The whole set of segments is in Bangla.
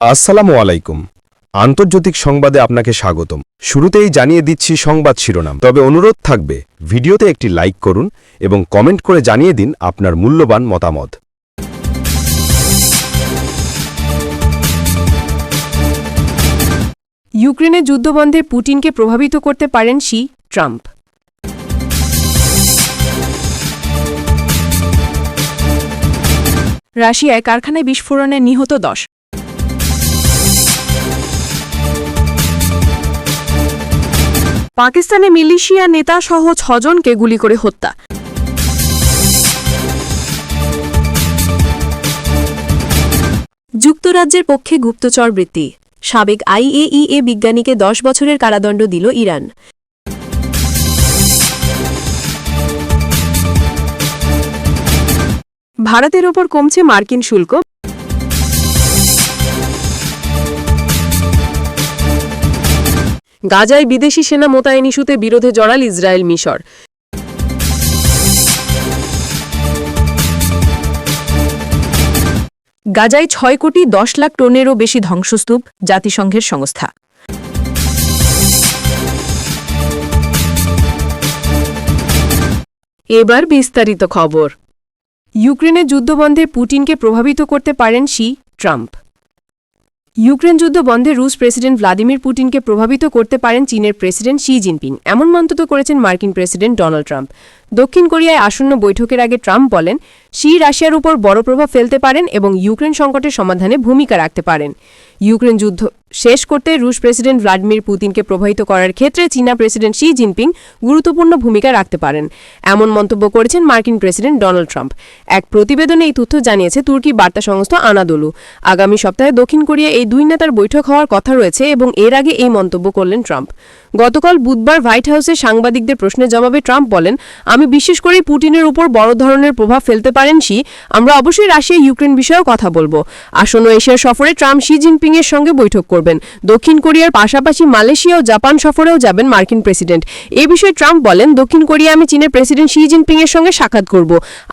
আসসালামু আলাইকুম। আন্তর্জাতিক সংবাদে আপনাকে স্বাগতম। শুরুতেই জানিয়ে দিচ্ছি সংবাদ শিরোনাম। তবে অনুরোধ থাকবে, ভিডিওতে একটি লাইক করুন এবং কমেন্ট করে জানিয়ে দিন আপনার মূল্যবান মতামত। ইউক্রেনে যুদ্ধবন্ধে পুটিনকে প্রভাবিত করতে পারেন শি ট্রাম্প। রাশিয়ায় কারখানায় বিস্ফোরণে নিহত দশ। পাকিস্তানে মিলিশিয়া নেতা সহ ছজনকে গুলি করে হত্যা। যুক্তরাজ্যের পক্ষে গুপ্তচর বৃত্তি। সাবেক আইএইএ বিজ্ঞানীকে দশ বছরের কারাদণ্ড দিল ইরান। ভারতের ওপর কমছে মার্কিন শুল্ক। গাজায় বিদেশি সেনা মোতায়েন ইস্যুতে বিরোধে জড়াল ইসরায়েল মিশর। গাজায় ছয় কোটি দশ লাখ টনেরও বেশি ধ্বংসস্তূপ জাতিসংঘের সংস্থা। এবার বিস্তারিত খবর। ইউক্রেনে যুদ্ধবন্ধে পুটিনকে প্রভাবিত করতে পারেন শি ট্রাম্প। ইউক্রেন যুদ্ধ বন্ধে রুশ প্রেসিডেন্ট ভ্লাদিমির পুতিনকে প্রভাবিত করতে পারেন চীনের প্রেসিডেন্ট শি জিনপিং, এমন মন্তব্য করেছেন মার্কিন প্রেসিডেন্ট ডোনাল্ড ট্রাম্প। দক্ষিণ কোরিয়ায় আসন্ন বৈঠকের আগে ট্রাম্প বলেন, শি রাশিয়ার উপর বড় প্রভাব ফেলতে পারেন এবং ইউক্রেন সংকটের সমাধানে ভূমিকা রাখতে পারেন। ইউক্রেন যুদ্ধ শেষ করতে রুশ প্রেসিডেন্ট ভ্লাদিমির পুতিনকে প্রভাবিত করার ক্ষেত্রে চীনা প্রেসিডেন্ট শি জিনপিং গুরুত্বপূর্ণ ভূমিকা রাখতে পারেন, এমন মন্তব্য করেছেন মার্কিন প্রেসিডেন্ট ডোনাল্ড ট্রাম্প। এক প্রতিবেদনে এই তথ্য জানিয়েছে তুর্কি বার্তা সংস্থা আনাদোলু। আগামী সপ্তাহে দক্ষিণ কোরিয়া এই দুই নেতার বৈঠক হওয়ার কথা রয়েছে এবং এর আগে এই মন্তব্য করলেন ট্রাম্প। গতকাল বুধবার হোয়াইট হাউসে সাংবাদিকদের প্রশ্নের জবাবে ট্রাম্প বলেন আমি বিশেষ করে পুটিনের উপর বড় ধরনের প্রভাব ফেলতে পারেন শি, আমরা অবশ্যই রাশিয়া ইউক্রেন বিষয়েও কথা বলব। আসন্ন এশিয়া সফরে ট্রাম্প শি জিনপিং এর সঙ্গে বৈঠক করবেন। দক্ষিণ কোরিয়ার পাশাপাশি মালয়েশিয়া ও জাপান সফরেও যাবেন মার্কিন প্রেসিডেন্ট। এ বিষয়ে ট্রাম্প বলেন, দক্ষিণ কোরিয়া আমি চীনের প্রেসিডেন্ট শি জিনপিং এর সঙ্গে সাক্ষাৎ করব।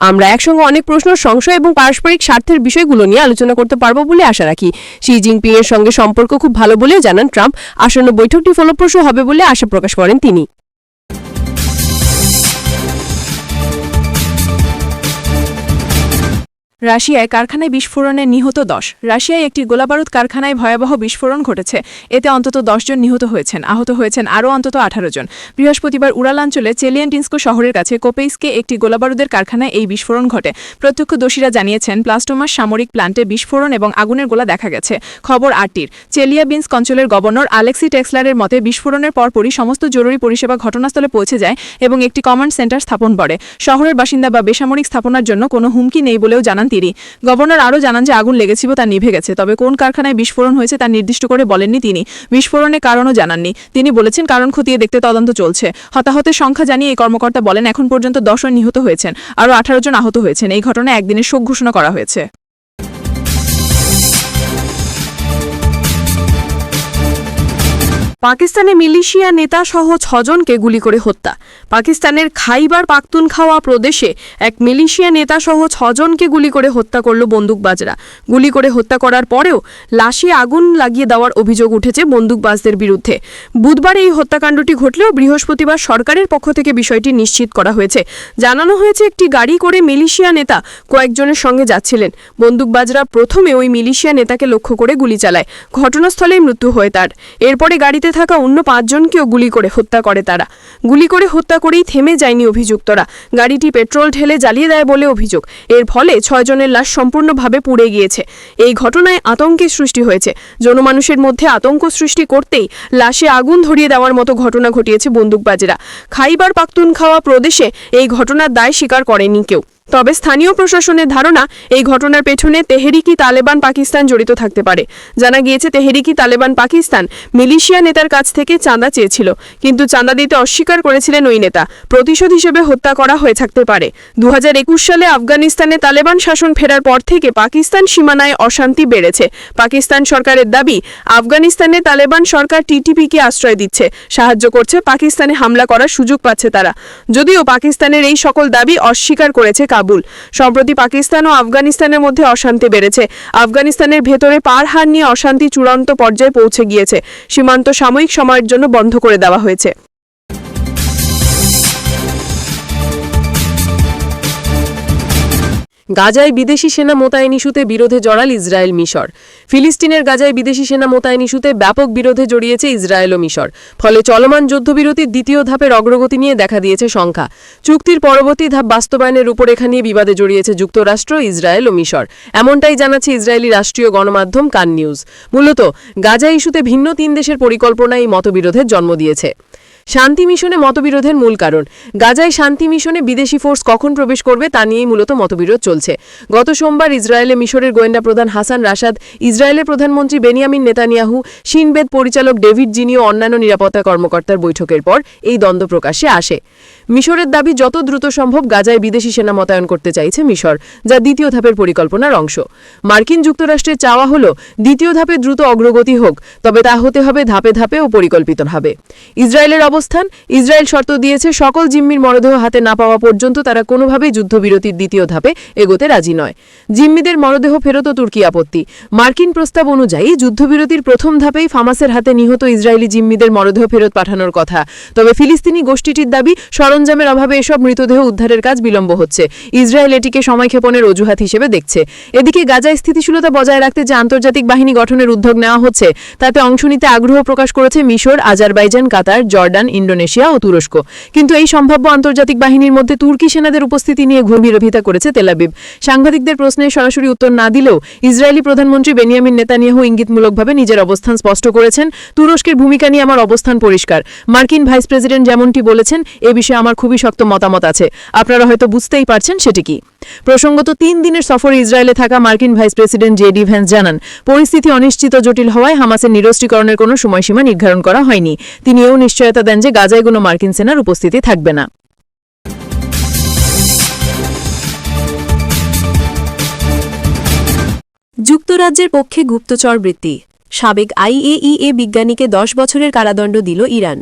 আমরা একসঙ্গে অনেক প্রশ্ন, সংশয় এবং পারস্পরিক স্বার্থের বিষয়গুলো নিয়ে আলোচনা করতে পারব বলে আশা রাখি। শি জিনপিং এর সঙ্গে সম্পর্ক খুব ভালো বলেও জানান ট্রাম্প। আসন্ন বৈঠকটি ফলপ্রসূ হবে বলে আশা প্রকাশ করেন তিনি। রাশিয়ায় কারখানায় বিস্ফোরণে নিহত দশ। রাশিয়ায় একটি গোলাবারুদ কারখানায় ভয়াবহ বিস্ফোরণ ঘটেছে। এতে অন্তত দশজন নিহত হয়েছেন। আহত হয়েছেন আরও অন্তত আঠারো জন। বৃহস্পতিবার উড়ালাঞ্চলে চেলিয়ান্টিন্সকো শহরের কাছে কোপেইসকে একটি গোলাবারুদের কারখানায় এই বিস্ফোরণ ঘটে। প্রত্যক্ষদর্শীরা জানিয়েছেন, প্লাস্টোমাস সামরিক প্ল্যান্টে বিস্ফোরণ এবং আগুনের গোলা দেখা গেছে। খবর আটটির। চেলিয়াবিন্স অঞ্চলের গভর্নর আলেক্সি টেক্সলারের মতে, বিস্ফোরণের পরপরই সমস্ত জরুরি পরিষেবা ঘটনাস্থলে পৌঁছে যায় এবং একটি কমান্ড সেন্টার স্থাপন করে। শহরের বাসিন্দা বা বেসামরিক স্থাপনার জন্য কোনো হুমকি নেই বলেও জানান তিনি। গভর্নর আরও জানান যে আগুন লেগেছিল, তা নিভে গেছে, তবে কোন কারখানায় বিস্ফোরণ হয়েছে তা নির্দিষ্ট করে বলেননি তিনি। বিস্ফোরণের কারণও জানাননি। তিনি বলেছেন, কারণ খতিয়ে দেখতে তদন্ত চলছে। হতাহতের সংখ্যা জানিয়ে এই কর্মকর্তা বলেন, এখন পর্যন্ত দশজন নিহত হয়েছেন, আরও আঠারো জন আহত হয়েছেন। এই ঘটনায় একদিনের শোক ঘোষণা করা হয়েছে। পাকিস্তানে মিলিশিয়া নেতা সহ ছজনকে গুলি করে হত্যা। পাকিস্তানের খাইবার পাখতুনখাওয়া প্রদেশে এক মিলিশিয়া নেতা সহ ছজনকে গুলি করে হত্যা করল বন্দুকবাজরা। গুলি করে হত্যা করার পরেও লাশে আগুন লাগিয়ে দেওয়ার অভিযোগ উঠেছে বন্দুকবাজদের বিরুদ্ধে। বুধবার এই হত্যাকাণ্ডটি ঘটলেও বৃহস্পতিবার সরকারের পক্ষ থেকে বিষয়টি নিশ্চিত করা হয়েছে। জানানো হয়েছে, একটি গাড়ি করে মিলিশিয়া নেতা কয়েকজনের সঙ্গে যাচ্ছিলেন। বন্দুকবাজরা প্রথমে ওই মিলিশিয়া নেতাকে লক্ষ্য করে গুলি চালায়। ঘটনাস্থলেই মৃত্যু হয় তার। এরপরে গাড়িতে থাকা অন্য পাঁচজনকেও গুলি করে হত্যা করে তারা। গুলি করে হত্যা করেই থেমে যায়নি অভিযুক্তরা। গাড়িটি পেট্রোল ঢেলে জ্বালিয়ে দেয় বলে অভিযোগ। এর ফলে ছয়জনের লাশ সম্পূর্ণভাবে পুড়ে গিয়েছে। এই ঘটনায় আতঙ্কের সৃষ্টি হয়েছে। জনমানুষের মধ্যে আতঙ্ক সৃষ্টি করতেই লাশে আগুন ধরিয়ে দেওয়ার মতো ঘটনা ঘটিয়েছে বন্দুকবাজেরা। খাইবার পাখতুনখাওয়া প্রদেশে এই ঘটনার দায় স্বীকার করেনি কেউ। তবে স্থানীয় প্রশাসনের ধারণা, এই ঘটনার পেছনে তেহেরিকি তালেবান পাকিস্তান জড়িত থাকতে পারে। জানা গিয়েছে, তেহেরিকি তালেবান পাকিস্তান মিলিশিয়া নেতার কাছ থেকে চাঁদা চেয়েছিল, কিন্তু চাঁদা দিতে অস্বীকার করেছিলেন ওই নেতা। প্রতিশোধ হিসেবে হত্যা করা হয়ে থাকতে পারে। দুহাজার একুশ সালে আফগানিস্তানে তালেবান শাসন ফেরার পর থেকে পাকিস্তান সীমানায় অশান্তি বেড়েছে। পাকিস্তান সরকারের দাবি, আফগানিস্তানে তালেবান সরকার টিটিপিকে আশ্রয় দিচ্ছে, সাহায্য করছে, পাকিস্তানে হামলা করার সুযোগ পাচ্ছে তারা। যদিও পাকিস্তানের এই সকল দাবি অস্বীকার করেছে কাবুল। সম্প্রতি পাকিস্তান ও আফগানিস্তানের মধ্যে অশান্তি বেড়েছে। আফগানিস্তানের ভেতরে পার হার নিয়ে অশান্তি চূড়ান্ত পর্যায়ে পৌঁছে গিয়েছে। সীমান্ত সাময়িক সময়ের জন্য বন্ধ করে দেওয়া হয়েছে। গাজায় বিদেশি সেনা মোতায়েন ইস্যুতে বিরোধে জড়াল ইসরায়েল মিশর। ফিলিস্তিনের গাজায় বিদেশি সেনা মোতায়েন ইস্যুতে ব্যাপক বিরোধে জড়িয়েছে ইসরায়েল ও মিশর, ফলে চলমান যুদ্ধবিরতির দ্বিতীয় ধাপের অগ্রগতি নিয়ে দেখা দিয়েছে সংখ্যা। চুক্তির পরবর্তী ধাপ বাস্তবায়নের রূপরেখা নিয়ে বিবাদে জড়িয়েছে যুক্তরাষ্ট্র, ইসরায়েল ও মিশর। এমনটাই জানাচ্ছে ইসরায়েলি রাষ্ট্রীয় গণমাধ্যম কান নিউজ। মূলত গাজা ইস্যুতে ভিন্ন তিন দেশের পরিকল্পনা এই মতবিরোধের জন্ম দিয়েছে। শান্তি মিশনে মতবিরোধের মূল কারণ। গাজায় শান্তি মিশনে বিদেশি ফোর্স কখন প্রবেশ করবে তা নিয়েই মূলত মতবিরোধ চলছে। গত সোমবার ইসরায়েলে মিশরের গোয়েন্দা প্রধান হাসান রাশাদ, ইসরায়েলের প্রধানমন্ত্রী বেনিয়ামিন নেতানিয়াহু, সিনবেদ পরিচালক ডেভিড জিনি ও অন্যান্য নিরাপত্তা কর্মকর্তার বৈঠকের পর এই দ্বন্দ্ব প্রকাশ্যে আসে। মিশরের দাবি, যত দ্রুত সম্ভব গাজায় বিদেশি সেনা মোতায়েন করতে চাইছে মিশর, যা দ্বিতীয় ধাপের পরিকল্পনার অংশ। মার্কিন যুক্তরাষ্ট্রের চাওয়া হল, দ্বিতীয় ধাপে দ্রুত অগ্রগতি হোক, তবে তা হতে হবে ধাপে ধাপে ও পরিকল্পিতভাবে। ইসরায়েলের অবস্থান। ইসরায়েল শর্ত দিয়েছে, সকল জিম্মির মরদেহ হাতে না পাওয়া পর্যন্ত তারা কোনোভাবেই যুদ্ধবিরতির দ্বিতীয় ধাপে এগোতে রাজি নয়। জিম্মিদের মরদেহ ফেরত তুর্কি আপত্তি। মার্কিন প্রস্তাব অনুযায়ী যুদ্ধবিরতির প্রথম ধাপেই ফামাসের হাতে নিহত ইসরায়েলি জিম্মিদের মরদেহ ফেরত পাঠানোর কথা। তবে ফিলিস্তিনি গোষ্ঠীটির দাবি, সরঞ্জামের অভাবে এসব মৃতদেহ উদ্ধারের কাজ বিলম্ব হচ্ছে। ইসরায়েল এটিকে সময়ক্ষেপণের অজুহাত হিসেবে দেখছে। এদিকে গাজায় স্থিতিশীলতা বজায় রাখতে যে আন্তর্জাতিক বাহিনী গঠনের উদ্যোগ নেওয়া হচ্ছে, তাতে অংশ নিতে আগ্রহ প্রকাশ করেছে মিশর, আজারবাইজান, কাতার, জর্ডান ইন্ডোনেশিয়া ও তুরস্ক। কিন্তু এই সম্ভাব্য আন্তর্জাতিক বাহিনীর মধ্যে তুর্কি সেনাদের উপস্থিতি নিয়ে ঘুম বিরোধিতা করেছে তেলাবিব সাংবাদিকদের প্রশ্নের সরাসরি উত্তর না দিলেও ইসরায়েলি প্রধানমন্ত্রী বেনিয়ামিন নেতানিয়াহু ইঙ্গিতমূলকভাবে নিজের অবস্থান স্পষ্ট করেছেন। তুরস্কের ভূমিকা নিয়ে আমার অবস্থান পরিষ্কার। মার্কিন ভাইস প্রেসিডেন্ট যেমনটি বলেছেন, এ বিষয়ে আমার খুবই শক্ত মতামত আছে। আপনারা হয়তো বুঝতেই পারছেন সেটি কি। প্রসঙ্গত তিন দিনের সফরে ইসরায়েলে থাকা মার্কিন vice president J D Vance জানান, পরিস্থিতি অনিশ্চিত জটিল হওয়ায় হামাসের নিরস্ত্রীকরণের কোনো সময়সীমা নির্ধারণ করা হয়নি। তিনি এও নিশ্চয়তা দেন যে গাজায় কোনো মার্কিন সেনার উপস্থিতি থাকবে না। যুক্তরাজ্যের পক্ষে গুপ্তচর বৃত্তি। সাবেক আইএইএ বিজ্ঞানীকে দশ বছরের কারাদণ্ড দিল ইরান।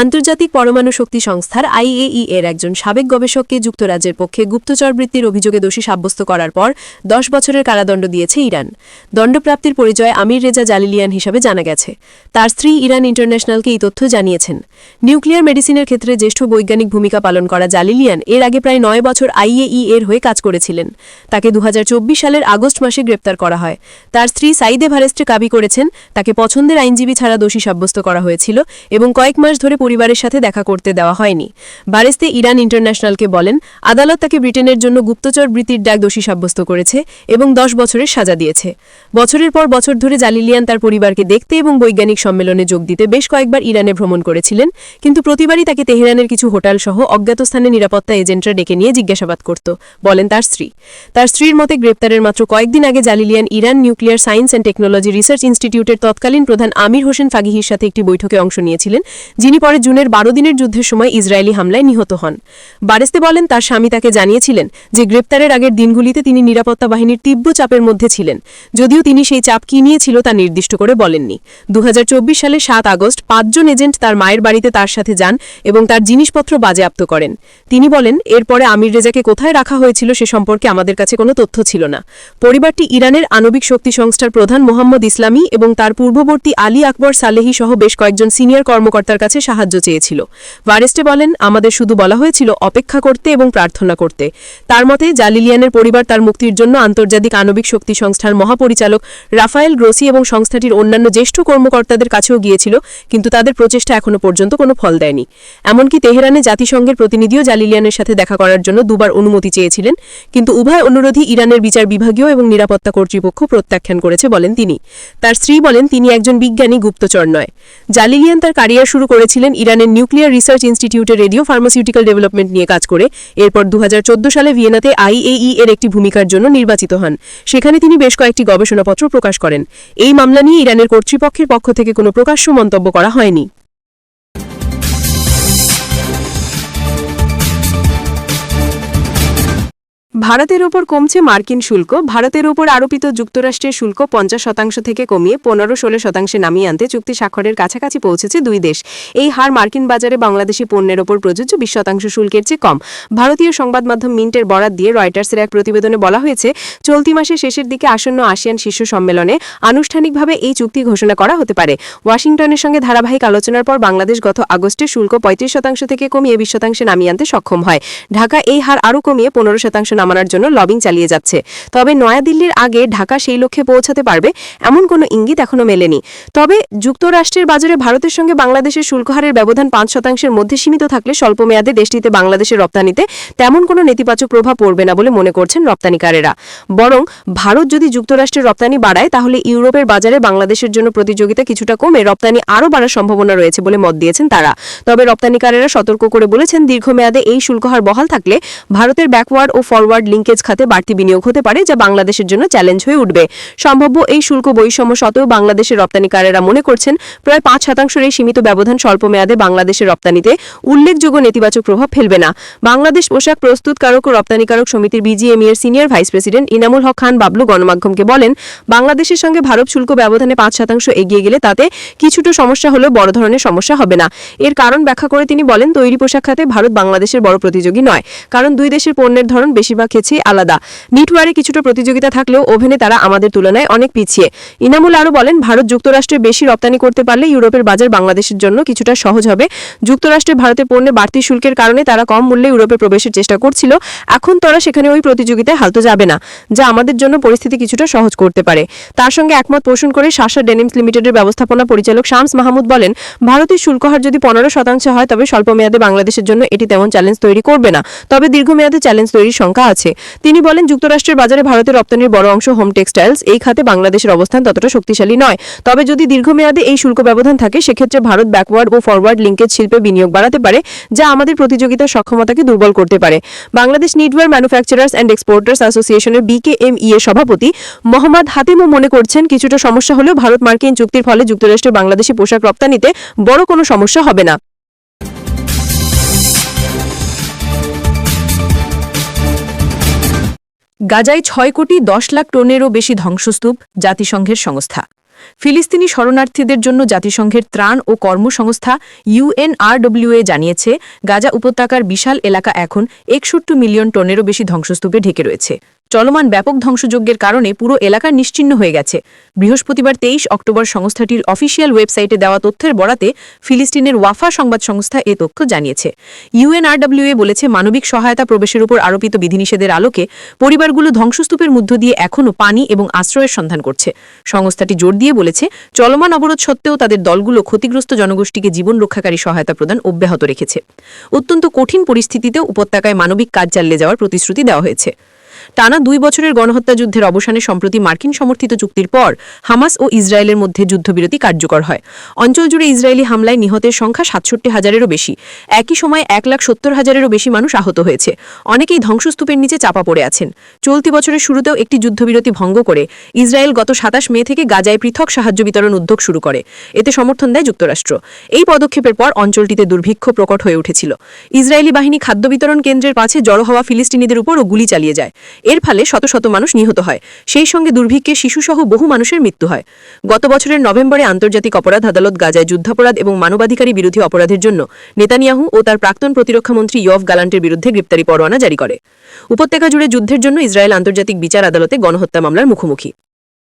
আন্তর্জাতিক পরমাণু শক্তি সংস্থার আইএই এর একজন সাবেক গবেষককে যুক্তরাজ্যের পক্ষে গুপ্তচর বৃত্তির অভিযোগে দোষী সাব্যস্ত করার পর দশ বছরের কারাদণ্ড দিয়েছে ইরান। দণ্ডপ্রাপ্তির পরিচয় আমির রেজা জালিলিয়ান হিসাবে জানা গেছে। তার স্ত্রী ইরান ইন্টারন্যাশনালকে এই তথ্য জানিয়েছেন। নিউক্লিয়ার মেডিসিনের ক্ষেত্রে জ্যেষ্ঠ বৈজ্ঞানিক ভূমিকা পালন করা জালিলিয়ান এর আগে প্রায় নয় বছর আইএই এর হয়ে কাজ করেছিলেন। তাকে দু হাজার চব্বিশ সালের আগস্ট মাসে গ্রেপ্তার করা হয়। তার স্ত্রী সাইদে ভারেস্টে কাবি করেছেন তাকে পছন্দের আইনজীবী ছাড়া দোষী সাব্যস্ত করা হয়েছিল এবং কয়েক মাস ধরে পরিবারের সাথে দেখা করতে দেওয়া হয়নি। বারেস্তে ইরান ইন্টারন্যাশনালকে বলেন, আদালত তাকে ব্রিটেনের জন্য গুপ্তচর বৃত্তির ডাক দোষী সাব্যস্ত করেছে এবং দশ বছরের সাজা দিয়েছে। বছরের পর বছর ধরে জালিলিয়ান তার পরিবারকে দেখতে এবং বৈজ্ঞানিক সম্মেলনে যোগ দিতে বেশ কয়েকবার ইরানে ভ্রমণ করেছিলেন, কিন্তু প্রতিবারই তাকে তেহরানের কিছু হোটেল সহ অজ্ঞাত স্থানে নিরাপত্তা এজেন্টরা ডেকে নিয়ে জিজ্ঞাসাবাদ করত, বলেন তার স্ত্রী। তার স্ত্রীর মতে গ্রেপ্তারের মাত্র কয়েকদিন আগে Jalilian Iran nuclear science and technology research ইনস্টিটিউটের তৎকালীন প্রধান আমির হোসেন ফাগিহির সাথে একটি বৈঠকে অংশ নিয়েছিলেন, যিনি পরে জুনের বারো দিনের যুদ্ধের সময় ইসরায়েলি হামলায় নিহত হন। বারেস্তে বলেন, তার স্বামী তাকে জানিয়েছিলেন যে গ্রেপ্তারের আগের দিনগুলিতে তিনি নিরাপত্তা বাহিনীর তীব্র চাপের মধ্যে ছিলেন, যদিও তিনি সেই চাপ কি নিয়েছিল তা নির্দিষ্ট করে বলেননি। দু সালে সাত আগস্ট পাঁচজন এজেন্ট তার মায়ের বাড়িতে তার সাথে যান এবং তার জিনিসপত্র বাজেয়াপ্ত করেন। তিনি বলেন, এরপরে আমির রেজাকে কোথায় রাখা হয়েছিল সে সম্পর্কে আমাদের কাছে কোনো তথ্য ছিল না। পরিবারটি ইরানের আণবিক শক্তি সংস্থার প্রধান মোহাম্মদ ইসলামী এবং তার পূর্ববর্তী আলী আকবর সালেহি সহ বেশ কয়েকজন সিনিয়র কর্মকর্তার কাছে সাহায্য চেয়েছিল। ভারেস্টে বলেন, আমাদের শুধু বলা হয়েছিল অপেক্ষা করতে এবং প্রার্থনা করতে। তার মতে, জালিলিয়ানের পরিবার তার মুক্তির জন্য আন্তর্জাতিক আণবিক শক্তি সংস্থার মহাপরিচালক রাফায়েল গ্রোসি এবং সংস্থাটির অন্যান্য জ্যেষ্ঠ কর্মকর্তাদের কাছেও গিয়েছিল, কিন্তু তাদের প্রচেষ্টা এখনও পর্যন্ত কোনো ফল দেয়নি। এমনকি তেহরানে জাতিসংঘের প্রতিনিধিও জালিলিয়ানের সাথে দেখা করার জন্য দুবার অনুমতি চেয়েছিলেন, কিন্তু উভয় অনুরোধী ইরানের বিচার বিভাগীয় এবং নিরাপত্তা কর্তৃপক্ষ প্রত্যাখ্যান করেছে বলেন তিনি। তার স্ত্রী বলেন, তিনি একজন বিজ্ঞানী, গুপ্তচর নয়। জালিলিয়ান তার কারিয়ার শুরু করেছিলেন ইরানের নিউক্লিয়ার রিসার্চ ইনস্টিটিউটে রেডিও ফার্মাসিউটিক্যাল ডেভেলপমেন্ট নিয়ে কাজ করে। এরপর দু হাজার চৌদ্দ সালে ভিয়েনাতে আইএই এর একটি ভূমিকার জন্য নির্বাচিত হন। সেখানে তিনি বেশ কয়েকটি গবেষণাপত্র প্রকাশ করেন। এই মামলা নিয়ে ইরানের কর্তৃপক্ষের পক্ষ থেকে কোনো প্রকাশ্য মন্তব্য করা হয়নি। ভারতের ওপর কমছে মার্কিন শুল্ক। ভারতের ওপর আরোপিত যুক্তরাষ্ট্রের শুল্ক পঞ্চাশ শতাংশ থেকে কমিয়ে পনেরো ষোলো শতাংশে নামিয়ে আনতে চুক্তি স্বাক্ষরের কাছাকাছি পৌঁছেছে দুই দেশ। এই হার মার্কিন বাজারে বাংলাদেশি পণ্যের ওপর প্রযোজ্য বিশ শতাংশ শুল্কের চেয়ে কম। ভারতীয় সংবাদ মাধ্যম মিন্টের বরাত দিয়ে রয়টার্সের এক প্রতিবেদনে বলা হয়েছে, চলতি মাসের শেষের দিকে আসন্ন আসিয়ান শীর্ষ সম্মেলনে আনুষ্ঠানিকভাবে এই চুক্তি ঘোষণা করা হতে পারে। ওয়াশিংটনের সঙ্গে ধারাবাহিক আলোচনার পর বাংলাদেশ গত আগস্টে শুল্ক পঁয়ত্রিশ শতাংশ থেকে কমিয়ে বিশ শতাংশে নামিয়ে আনতে সক্ষম হয়। ঢাকা এই হার আরও কমিয়ে পনেরো শতাংশ নামানোর জন্য লবিং চালিয়ে যাচ্ছে। তবে নয়াদিল্লির আগে ঢাকা সেই লক্ষ্যে পৌঁছাতে পারবে এমন কোনো ইঙ্গিত এখনও মেলেনি। তবে যুক্তরাষ্ট্রের বাজারে ভারতের সঙ্গে বাংলাদেশের শুল্ক হারের ব্যবধান পাঁচ শতাংশের মধ্যে সীমিত থাকলে স্বল্প মেয়াদে দেশটিতে বাংলাদেশের রপ্তানিতে তেমন কোনো নেতিবাচক প্রভাব পড়বে না বলে মনে করছেন রপ্তানিকারেরা। বরং ভারত যদি যুক্তরাষ্ট্রের রপ্তানি বাড়ায়, তাহলে ইউরোপের বাজারে বাংলাদেশের জন্য প্রতিযোগিতা কিছুটা কমে রপ্তানি আরও বাড়ার সম্ভাবনা রয়েছে বলে মত দিয়েছেন তারা। তবে রপ্তানিকারেরা সতর্ক করে বলেছেন, দীর্ঘমেয়াদে এই শুল্ক হার বহাল থাকলে ভারতের ব্যাকওয়ার্ড ও ফরওয়ার্ড লিঙ্কেজ খাতে বাড়তি বিনিয়োগ হতে পারে, যা বাংলাদেশের জন্য চ্যালেঞ্জ হয়ে উঠবে। সম্ভাব্য এই শুল্ক বৈষম্য সত্ত্বেও বাংলাদেশের রপ্তানিকারেরা মনে করছেন, প্রায় পাঁচ শতাংশের এই সীমিত ব্যবধান স্বল্প মেয়াদে বাংলাদেশের রপ্তানিতে উল্লেখযোগ্য নেতিবাচক প্রভাব ফেলবে না। বাংলাদেশ পোশাক প্রস্তুতকারক ও রপ্তানিকারক সমিতির বিজিএমই এর senior vice president Inamul Haque Khan Bablu গণমাধ্যমকে বলেন, বাংলাদেশের সঙ্গে ভারত শুল্ক ব্যবধানে পাঁচ শতাংশ এগিয়ে গেলে তাতে কিছুটা সমস্যা হলেও বড় ধরনের সমস্যা হবে না। এর কারণ ব্যাখ্যা করে তিনি বলেন, তৈরি পোশাক খাতে ভারত বাংলাদেশের বড় প্রতিযোগী নয়, কারণ দুই দেশের পণ্যের ধরন বেশিরভাগ ক্ষেত্রেই আলাদা। নিটওয়ারে কিছুটা প্রতিযোগিতা থাকলেও ওভেনে তারা আমাদের তুলনায় অনেক পিছিয়ে। ইনামুল আরও বলেন, ভারত যুক্তরাষ্ট্রে বেশি রপ্তানি করতে পারলে ইউরোপের বাজার বাংলাদেশের জন্য কিছুটা সহজ হবে। যুক্তরাষ্ট্রে ভারতের পণ্যে বাড়তি শুল্কের কারণে তারা কম মূল্যে ইউরোপে প্রবেশের চেষ্টা করছিল। এখন তারা সেখানে ওই প্রতিযোগিতায় হালতো যাবে না, যা আমাদের জন্য পরিস্থিতি কিছুটা সহজ করতে পারে। তার সঙ্গে একমত পোষণ করে শাসা ডেনিমস লিমিটেডের ব্যবস্থাপনা পরিচালক শামস মাহমুদ বলেন, ভারতের শুল্ক হার যদি পনেরো শতাংশ হয়, তবে স্বল্প মেয়াদে বাংলাদেশের জন্য এটি তেমন চ্যালেঞ্জ তৈরি করবে না। তবে দীর্ঘমেয়াদে চ্যালেঞ্জ তৈরির শঙ্কা আছে। তিনি বলেন, যুক্তরাষ্ট্রের বাজারে ভারতের রপ্তানির বড় অংশ হোম টেক্সটাইলস, এই খাতে বাংলাদেশের অবস্থান ততটা শক্তিশালী নয়। তবে যদি দীর্ঘমেয়াদে এই শুল্ক ব্যবধান থাকে, সেক্ষেত্রে ভারত ব্যাকওয়ার্ড ও ফরওয়ার্ড লিঙ্কেজ শিল্পে বিনিয়োগ বাড়াতে পারে, যা আমাদের প্রতিযোগিতার সক্ষমতাকে দুর্বল করতে পারে। Bangladesh knitwear manufacturers and exporters অ্যাসোসিয়েশনের বিকেএমই এর সভাপতি মোহাম্মদ হাতিমও মনে করছেন, কিছুটা সমস্যা হলেও ভারত মার্কিন চুক্তির ফলে যুক্তরাষ্ট্রে বাংলাদেশি পোশাক রপ্তানিতে বড় কোনো সমস্যা হবে না। গাজায় ছয় কোটি দশ লাখ টনেরও বেশি ধ্বংসস্তূপ জাতিসংঘের সংস্থা। ফিলিস্তিনি শরণার্থীদের জন্য জাতিসংঘের ত্রাণ ও কর্মসংস্থা ইউএনআরডব্লিউএ জানিয়েছে, গাজা উপত্যকার বিশাল এলাকা এখন একষট্টি মিলিয়ন টনেরও বেশি ধ্বংসস্তূপে ঢেকে রয়েছে। চলমান ব্যাপক ধ্বংসযজ্ঞের কারণে পুরো এলাকা নিশ্চিহ্ন হয়ে গেছে। বৃহস্পতিবার তেইশ অক্টোবর সংস্থাটির অফিসিয়াল ওয়েবসাইটে দেওয়া তথ্যের বরাতে ফিলিস্তিনের ওয়াফা সংবাদ সংস্থা এ তথ্য জানিয়েছে। ইউএনআরডব্লিউএ বলেছে, মানবিক সহায়তা প্রবেশের উপর আরোপিত বিধিনিষেধের আলোকে পরিবারগুলো ধ্বংসস্তূপের মধ্য দিয়ে এখনও পানি এবং আশ্রয়ের সন্ধান করছে। সংস্থাটি জোর দিয়ে বলেছে, চলমান অবরোধ সত্ত্বেও তাদের দলগুলো ক্ষতিগ্রস্ত জনগোষ্ঠীকে জীবন রক্ষাকারী সহায়তা প্রদান অব্যাহত রেখেছে। অত্যন্ত কঠিন পরিস্থিতিতেও উপত্যকায় মানবিক কাজ চালিয়ে যাওয়ার প্রতিশ্রুতি দেওয়া হয়েছে। টানা দুই বছরের গণহত্যা যুদ্ধের অবসানে সম্প্রতি মার্কিন সমর্থিত চুক্তির পর হামাস ও ইসরায়েলের মধ্যে যুদ্ধবিরতি কার্যকর হয়। অঞ্চল জুড়ে ইসরায়েলি হামলায় নিহতের সংখ্যা সাতষট্টি হাজারেরও বেশি। একই সময় এক লাখ সত্তর হাজারেরও বেশি মানুষ আহত হয়েছে। অনেকেই ধ্বংসস্তূপের নিচে চাপা পড়ে আছেন। চলতি বছরের শুরুতেও একটি যুদ্ধবিরতি ভঙ্গ করে ইসরায়েল গত সাতাশ মে থেকে গাজায় পৃথক সাহায্য বিতরণ উদ্যোগ শুরু করে। এতে সমর্থন দেয় যুক্তরাষ্ট্র। এই পদক্ষেপের পর অঞ্চলটিতে দুর্ভিক্ষ প্রকট হয়ে উঠেছিল। ইসরায়েলি বাহিনী খাদ্য বিতরণ কেন্দ্রের পাশে জড়ো হওয়া ফিলিস্তিনিদের উপরও গুলি চালিয়ে যায়। এর ফলে শত শত মানুষ নিহত হয়। সেই সঙ্গে দুর্ভিক্ষে শিশুসহ বহু মানুষের মৃত্যু হয়। গত বছরের নভেম্বরে আন্তর্জাতিক অপরাধ আদালত গাজায় যুদ্ধাপরাধ এবং মানবাধিকারী বিরোধী অপরাধের জন্য নেতানিয়াহু ও তার প্রাক্তন প্রতিরক্ষামন্ত্রী ইয়ফ গালান্টের বিরুদ্ধে গ্রেপ্তারি পরোয়ানা জারি করে। উপত্যকা জুড়ে যুদ্ধের জন্য ইসরায়েল আন্তর্জাতিক বিচার আদালতে গণহত্যা মামলার মুখোমুখি।